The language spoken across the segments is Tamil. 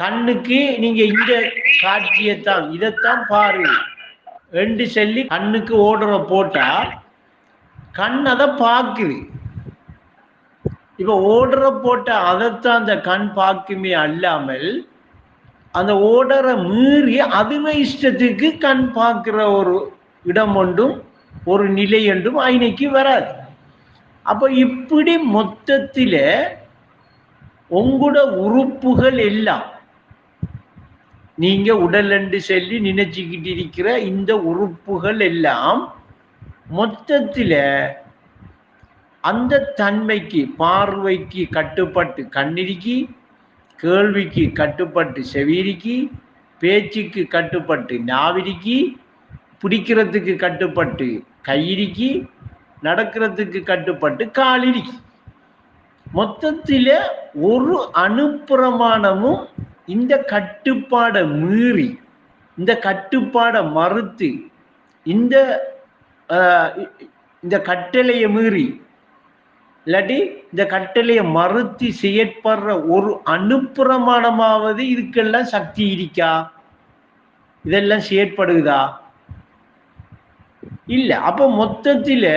கண்ணுக்கு நீங்க இந்த காட்சியைத்தான் இதைத்தான் பாரு. என்று சொல்லி கண்ணுக்கு ஓடுற போட்டா கண் அதை பார்க்குது. இப்ப ஓடுற போட்ட அதைத்தான் அந்த கண் பார்க்குமே அல்லாமல் அந்த ஓடற மீறி அதுவே இஷ்டத்துக்கு கண் பார்க்கிற ஒரு இடம் ஒன்றும் ஒரு நிலை என்றும் ஐனைக்கு வராது. அப்ப இப்படி மொத்தத்தில் உங்களோட உறுப்புகள் எல்லாம் நீங்க உடல் என்று சொல்லி நினைச்சுக்கிட்டு இருக்கிற இந்த உறுப்புகள் எல்லாம் மொத்தத்தில் அந்த தன்மைக்கு பார்வைக்கு கட்டுப்பட்டு கண்ணிரிக்கி கேள்விக்கு கட்டுப்பட்டு செவிரிக்கி பேச்சுக்கு கட்டுப்பட்டு நாவிரிக்கி பிடிக்கிறதுக்கு கட்டுப்பட்டு கையிரிக்கி நடக்கிறதுக்கு கட்டுப்பட்டு காலிரிக்கி. மொத்தத்தில் ஒரு அணுப்பிரமாணமும் இந்த கட்டுப்பாடை மீறி இந்த கட்டுப்பாடை மறுத்து இந்த இந்த கட்டளையை மீறி இல்லாட்டி இந்த கட்டளையை மறுத்து செயற்படுற ஒரு அனுப்புறமானமாவது இதுக்கெல்லாம் சக்தி இருக்கா? இதெல்லாம் செயற்படுகுதா? இல்லை. அப்போ மொத்தத்தில்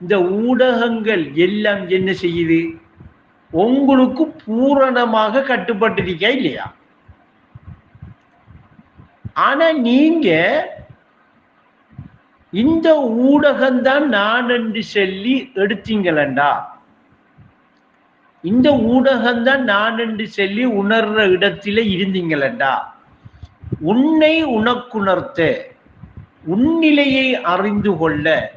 இந்த ஊடகங்கள் எல்லாம் என்ன செய்யுது? உங்களுக்கு பூரணமாக கட்டுப்பட்டிருக்கா இல்லையா? ஆனா நீங்க இந்த ஊடகம்தான் நான் என்று சொல்லி எடுத்தீங்களண்டா. இந்த ஊடகம்தான் நான் என்று சொல்லி உணர்ற இடத்துல இருந்தீங்களண்டா. உன்னை உனக்குணர்த்த உன்னிலையை அறிந்து கொள்ள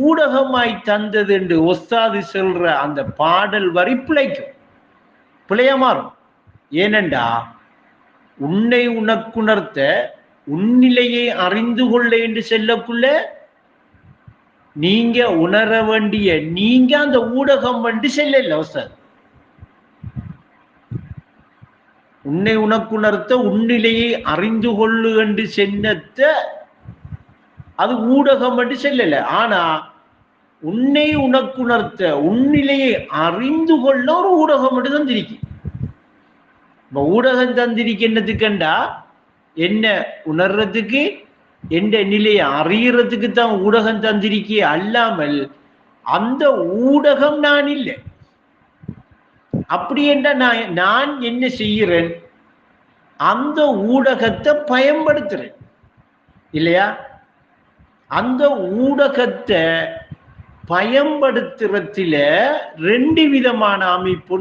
ஊடகமாய் தந்தது என்று ஒஸ்தாது சொல்ற அந்த பாடல் வரி பிழைக்கும். பிழைய மாறும். ஏனெண்டா உன்னை உனக்குணர்த்த உன்னிலையை அறிந்து கொள்ள என்று செல்லக்குள்ள நீங்க உணர வேண்டிய நீங்க அந்த ஊடகம் வந்து செல்லல ஒஸ்தாது. உன்னை உனக்குணர்த்த உன்னிலையை அறிந்து கொள்ளு என்று சென்னத்த அது ஊடகம் என்று செல்லல. ஆனா உன்னை உனக்குணர்த்த உன்னிலையை அறிந்து கொள்ள ஒரு ஊடகம் மட்டும் தந்திருக்கு. இப்ப ஊடகம் தந்திருக்கு என்னத்துக்கண்டா என்ன உணர்றதுக்கு எந்த நிலையை அறியறதுக்கு தான் ஊடகம் தந்திருக்கே அல்லாமல் அந்த ஊடகம் நான் இல்லை. அப்படி என்றால் நான் நான் என்ன செய்கிறேன்? அந்த ஊடகத்தை பயன்படுத்துறேன். இல்லையா? அந்த ஊடகத்தை பயன்படுத்துறதுல ரெண்டு விதமான அமைப்பு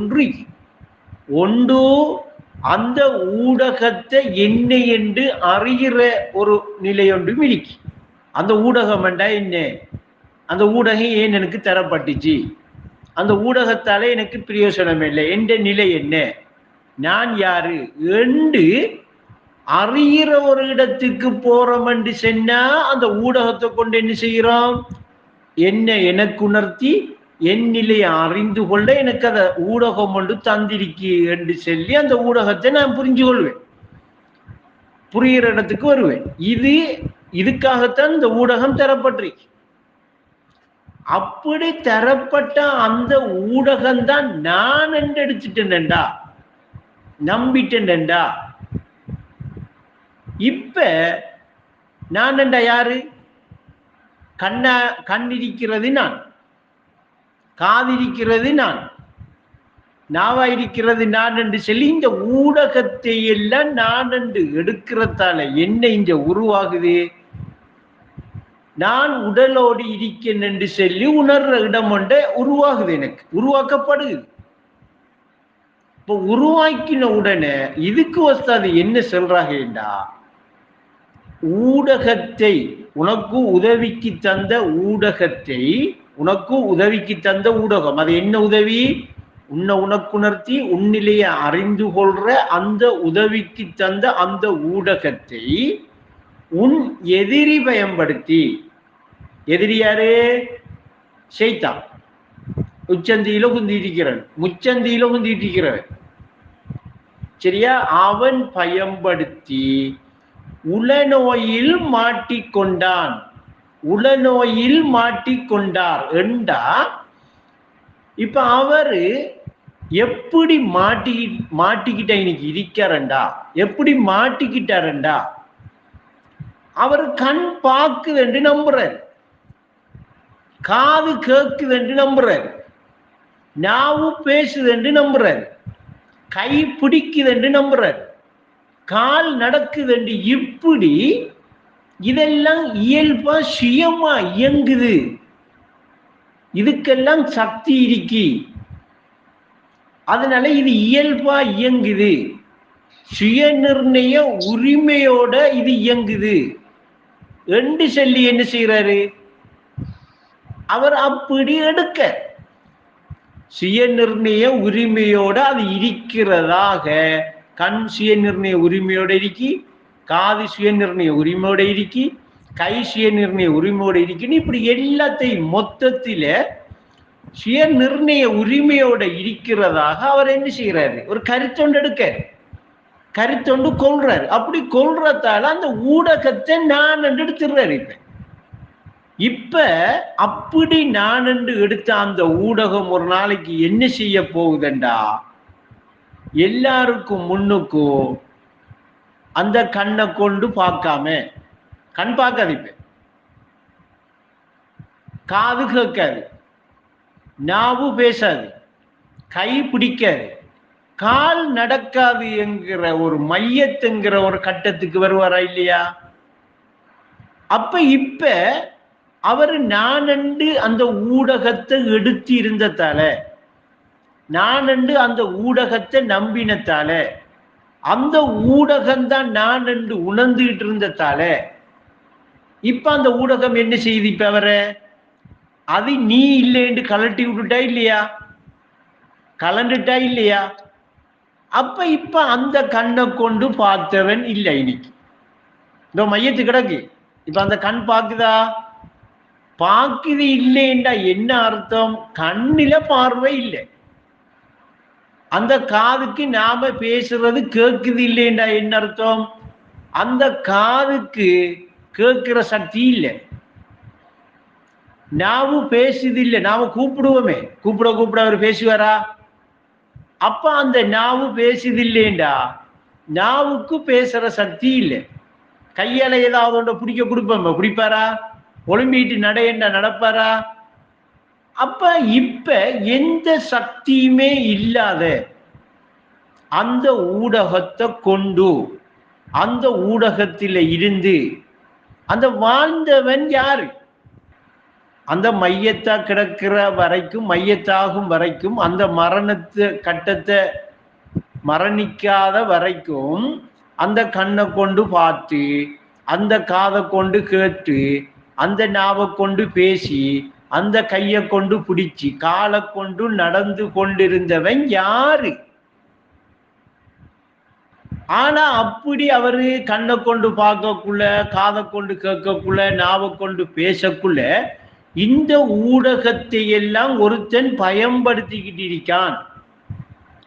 ஒன்று. அந்த ஊடகத்தை என்ன என்று அறிகிற ஒரு நிலை ஒன்றும் இருக்கு. அந்த ஊடகம் என்றா என்ன? அந்த ஊடகம் ஏன் எனக்கு தரப்பட்டுச்சு? அந்த ஊடகத்தால எனக்கு பிரயோசனம் இல்லை. என்ற நிலை என்ன? நான் யாரு? என்று அறிகிற ஒரு இடத்துக்கு போறோம் என்று சொன்னா அந்த ஊடகத்தை கொண்டு என்ன செய்கிறோம் என்ன எனக்கு உணர்த்தி என் நிலையை அறிந்து கொள்ள எனக்கு அதை ஊடகம் ஒன்று தந்திருக்கு என்று சொல்லி அந்த ஊடகத்தை நான் புரிஞ்சு கொள்வேன். புரிகிற இடத்துக்கு வருவேன். இது இதுக்காகத்தான் இந்த ஊடகம் தரப்பட்டிருக்கு. அப்படி தரப்பட்ட அந்த ஊடகம் தான் நான் என்று எடுத்துட்டேன்டா நம்பிட்டேன்டா இப்ப நான் என்றா யாரு? கண்ணா கண்ணிருக்கிறது நான். காதிருக்கிறது நான். நாவா இருக்கிறது நான் என்று சொல்லி இந்த ஊடகத்தை எல்லாம் நான் என்று எடுக்கிறதால என்ன இங்க உருவாகுது? நான் உடலோடு இருக்கேன் என்று சொல்லி உணர்ற இடம் ஒன்றை உருவாகுது எனக்கு. உருவாக்கப்படுது. இப்போ உருவாக்கின உடனே இதுக்கு வஸ்தாது என்ன சொல்றாங்கடா? ஊடகத்தை உனக்கு உதவிக்கு தந்த ஊடகத்தை உனக்கு உதவிக்கு தந்த ஊடகம். அது என்ன உதவி? உன்னை உனக்குணர்த்தி உன்னிலையை அறிந்து கொள்ற அந்த உதவிக்கு தந்த அந்த ஊடகத்தை உன் எதிரி பயன்படுத்தி. எதிரி யாரு? செய்தான் உச்சந்தியில குந்திருக்கிறவன் முச்சந்தியில குந்திட்டிருக்கிறவன் சரியா? அவன் பயன்படுத்தி உளநோயில் மாட்டிக்கொண்டான். உளநோயில் மாட்டிக்கொண்டார். என்றா இப்ப அவரு எப்படி மாட்டி மாட்டிக்கிட்ட இன்னைக்கு இருக்கிறண்டா எப்படி மாட்டிக்கிட்டாரண்டா? அவர் கண் பார்க்குது என்று நம்புறார். காது கேட்குது என்று நம்புறார். நாவு பேசுது என்று நம்புறார். கை பிடிக்குது என்று நம்புறார். கால் நடக்க வேண்டி இப்படி இதெல்லாம் இயல்பா சுயமா இயங்குது. இதுக்கெல்லாம் சக்தி இருக்கி. அதனால இது இயல்பா இயங்குது. சுய நிர்ணய உரிமையோட இது இயங்குது. என்று சொல்லி என்ன செய்யறாரு அவர் அப்படி எடுக்க. சுய நிர்ணய உரிமையோட அது இருக்கிறதாக. கண் சுய நிர்ணய உரிமையோட இருக்கி காது சுய நிர்ணய உரிமையோடு இருக்கி கை சுய நிர்ணய உரிமையோடு இருக்கின்னு இப்படி எல்லாத்தையும் மொத்தத்தில் சுய நிர்ணய உரிமையோட இருக்கிறதாக அவர் என்ன செய்கிறாரு? ஒரு கருத்தொண்டு எடுக்க கருத்தொண்டு கொள்றாரு அப்படி கொள்றதால அந்த ஊடகத்தை நான் என்று எடுத்துடுறாரு இப்ப. இப்ப அப்படி நான் என்று எடுத்த அந்த ஊடகம் ஒரு நாளைக்கு என்ன செய்ய போகுதுண்டா? எல்லாருக்கும் முன்னுக்கும் அந்த கண்ணை கொண்டு பார்க்காம கண் பார்க்காது இப்ப காது கேட்காது. நாவு பேசாது. கை பிடிக்காது. கால் நடக்காது என்கிற ஒரு மையத்துங்கிற ஒரு கட்டத்துக்கு வருவாரா இல்லையா? அப்ப இப்ப அவர் நானண்டு அந்த ஊடகத்தை எடுத்து இருந்ததால நானண்டு அந்த ஊடகத்தை நம்பினத்தால அந்த ஊடகம்தான் நான் என்று உணர்ந்துகிட்டு இருந்ததால இப்ப அந்த ஊடகம் என்ன செய்து இப்ப அது நீ இல்லைன்னு கலட்டி விட்டுட்டா இல்லையா? கலண்டுட்டா இல்லையா? அப்ப இப்ப அந்த கண்ணை கொண்டு பார்த்தவன் இல்லை இன்னைக்கு. இந்த மையத்து கிடக்கு. இப்ப அந்த கண் பாக்குதா பாக்குது இல்லைன்றா என்ன அர்த்தம்? கண்ணில பார்வை இல்லை. அந்த காதுக்கு நாம பேசுறது கேட்குது இல்லைண்டா என்ன அர்த்தம்? அந்த காதுக்கு கேட்கிற சக்தி இல்லை. நாவும் பேசுது இல்லை நாம கூப்பிடுவோமே. கூப்பிட கூப்பிட அவர் பேசுவாரா? அப்ப அந்த நாவு பேசுது இல்லைண்டா நாவுக்கு பேசுற சக்தி இல்லை. கையால ஏதாவது ஒன்றை பிடிக்க கொடுப்போம்? பிடிப்பாரா ஒலிம்பிட்டு நடையண்ட நடப்பாரா? அப்ப இப்ப எந்த சக்தியுமே இல்லாத அந்த ஊடகத்தை கொண்டு அந்த ஊடகத்தில் இருந்து அந்த வாழ்ந்தவன் யாரு? அந்த மையத்தா கிடக்கிற வரைக்கும் மையத்தாகும் வரைக்கும் அந்த மரணத்து கட்டத்தை மரணிக்காத வரைக்கும் அந்த கண்ணை கொண்டு பார்த்து அந்த காதை கொண்டு கேட்டு அந்த நாவை கொண்டு பேசி அந்த கையை கொண்டு பிடிச்சி காலை கொண்டு நடந்து கொண்டிருந்தவன் யாரு? ஆனா அப்படி அவரு கண்ணை கொண்டு பார்க்கக்குள்ள காதை கொண்டு கேட்கக்குள்ள நாவை கொண்டு பேசக்குள்ள இந்த ஊடகத்தை எல்லாம் ஒருத்தன் பயன்படுத்திக்கிட்டு இருக்கான்.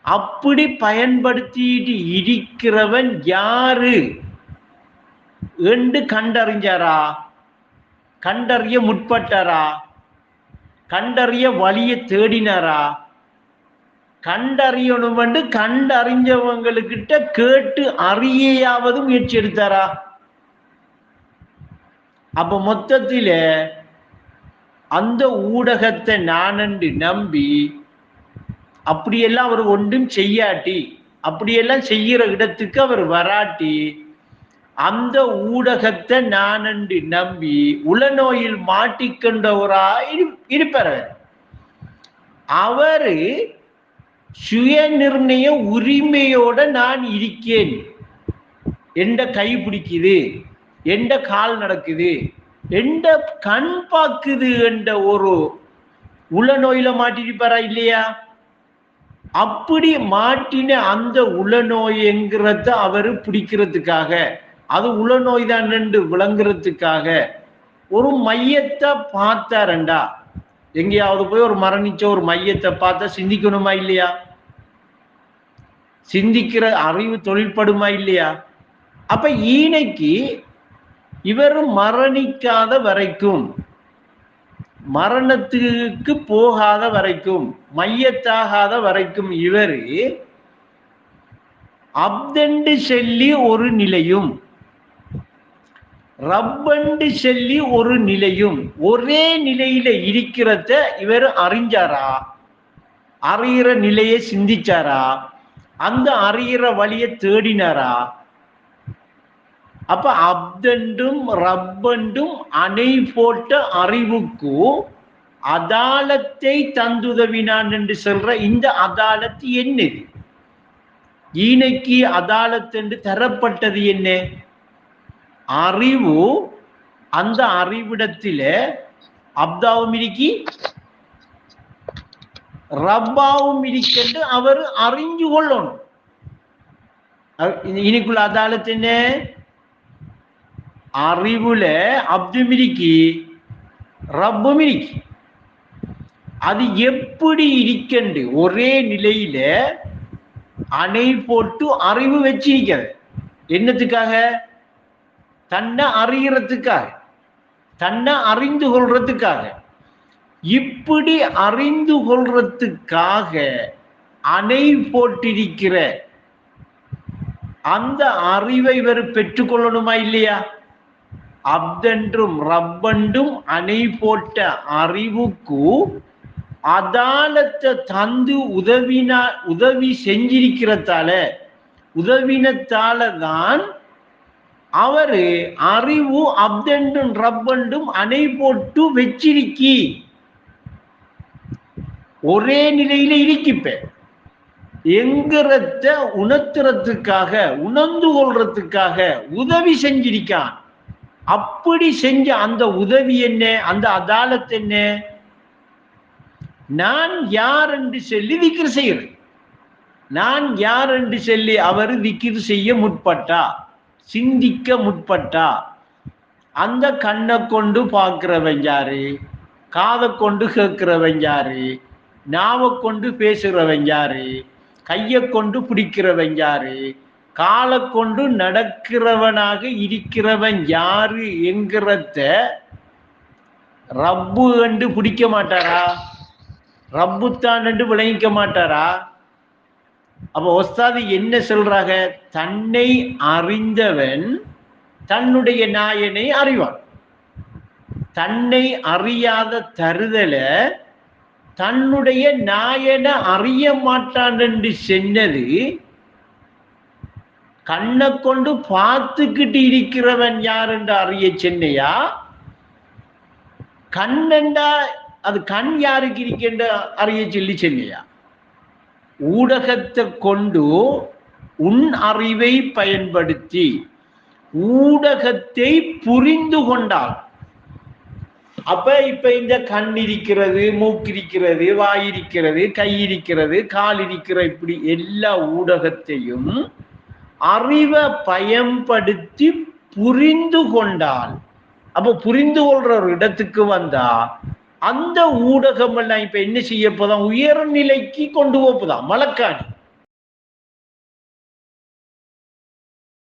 அப்படி பயன்படுத்திட்டு இருக்கிறவன் யாரு? என்று கண்டறிஞ்சாரா? கண்டறிய முற்பட்டாரா? கண்டறிய வழியை தேடினாரா? கண்டறியணும் வந்து கண்டறிஞ்சவங்களுக்கிட்ட கேட்டு அறியாவது முயற்சி எடுத்தாரா? அப்ப மொத்தத்தில அந்த ஊடகத்தை நானண்டு நம்பி அப்படியெல்லாம் அவர் ஒன்றும் செய்யாட்டி அப்படியெல்லாம் செய்யற இடத்துக்கு அவர் வராட்டி அந்த ஊடகத்தை நானண்டு நம்பி உளநோயில் மாட்டிக்கொண்டவரா இருப்பார் அவரு சுய நிர்ணய உரிமையோட நான் இருக்கேன். எந்த கை பிடிக்குது எந்த கால் நடக்குது எந்த கண் பாக்குது என்ற ஒரு உளநோயில மாட்டிருப்பாரா இல்லையா? அப்படி மாட்டின அந்த உளநோய்ங்கிறத அவரு பிடிக்கிறதுக்காக அது உளநோய் தான் ரெண்டு விளங்குறதுக்காக. ஒரு மையத்தை பார்த்தாரண்டா. எங்கேயாவது போய் ஒரு மரணிச்ச ஒரு மையத்தை பார்த்தா சிந்திக்கணுமா இல்லையா? சிந்திக்கிற அறிவு தொழில்படுமா இல்லையா? அப்ப ஈனைக்கு இவர் மரணிக்காத வரைக்கும் மரணத்துக்கு போகாத வரைக்கும் மையத்தாகாத வரைக்கும் இவர் அப்தண்டு செல்லி ஒரு நிலையும் ரப்பண்டு சொல்லி ஒரு நிலையும் ஒரே நிலையில இருக்கிறத இவர் அறிஞ்சாரா? அறிகிற நிலையை சிந்திச்சாரா? அந்த அறிகிற வழியை தேடினாரா? அப்ப அப்தண்டும் ரப்பண்டும் அணை போட்ட அறிவுக்கு அதாலத்தை தந்துதவினான் என்று சொல்ற இந்த அதாலத்து என்னது ஈனைக்கு அதாலத் என்று தரப்பட்டது என்ன? அறிவு அந்த அறிவிடத்தில அப்தாவும் இருக்கி ரப்பாவும் இருக்கின்ற அவர் அறிஞ்சு கொள்ளணும். இனிக்குள்ள அதாலத் என்ன? அறிவுல அப்தும் இருக்கி ரப்பும் இருக்கி. அது எப்படி இருக்கண்டு? ஒரே நிலையில அணை போட்டு அறிவு வச்சிருக்கிறது. என்னத்துக்காக? தன்னை அறிகிறதுக்காக தன்னை அறிந்து கொள்றதுக்காக. இப்படி அறிந்து கொள்றதுக்காக அணை போட்டிருக்கிற அந்த அறிவை இவர் பெற்றுக்கொள்ளணுமா இல்லையா? அப்தென்றும் ரப்பண்டும் அணை போட்ட அறிவுக்கு அதாலத்தை தந்து உதவினா உதவி செஞ்சிருக்கிறதால உதவினத்தால தான் அவரு அறிவு அப்தெண்டும் ரப்பண்டும் அணை போட்டு வச்சிருக்கி. ஒரே நிலையில இருக்கிப்ப எங்கிறத உணர்த்துறதுக்காக உணர்ந்து கொள்றதுக்காக உதவி செஞ்சிருக்கான். அப்படி செஞ்ச அந்த உதவி என்ன? அந்த அதாலத் என்ன? நான் யார் என்று சொல்லி விக்கிர செய்யறேன் நான் யார் என்று சொல்லி அவர் விக்கிர் செய்ய முற்பட்டா சிந்திக்க முற்பட்டா? அந்த கண்ணை கொண்டு பார்க்கிறவன் யாரு? காதை கொண்டு கேட்கிறவன் யாரு? நாவை கொண்டு பேசுகிறவன் யாரு? கையை கொண்டு பிடிக்கிறவன் யாரு? காலை கொண்டு நடக்கிறவனாக இருக்கிறவன் யாரு என்கிறத ரப்பு கண்டு பிடிக்க மாட்டாரா? ரப்புத்தான் என்று விளங்கிக்க மாட்டாரா? அப்ப ஒஸ்தாது என்ன சொல்றாங்க? தன்னை அறிந்தவன் தன்னுடைய நாயனை அறிவான். தன்னை அறியாத தருதல தன்னுடைய நாயனை அறிய மாட்டான் என்று சொன்னது கண்ணை கொண்டு பார்த்துக்கிட்டு இருக்கிறவன் யார் என்று அறிய சென்னையா? கண்ணண்டா அது கண் யாருக்கு இருக்கின்ற அறிய சொல்லி சென்னையா? ஊடகத்தை கொண்டு உன் அறிவை பயன்படுத்தி ஊடகத்தை புரிந்து கொண்டால். அப்ப இப்ப இந்த கண் இருக்கிறது மூக்கு இருக்கிறது வாய் இருக்கிறது கை இருக்கிறது கால் இருக்கிற இப்படி எல்லா ஊடகத்தையும் அறிவை பயன்படுத்தி புரிந்து கொண்டால். அப்ப புரிந்து கொள்ற ஒரு இடத்துக்கு வந்தா அந்த ஊடகம் எல்லாம் இப்ப என்ன செய்ய போதான் உயர்நிலைக்கு கொண்டு போதான் மலக்காணி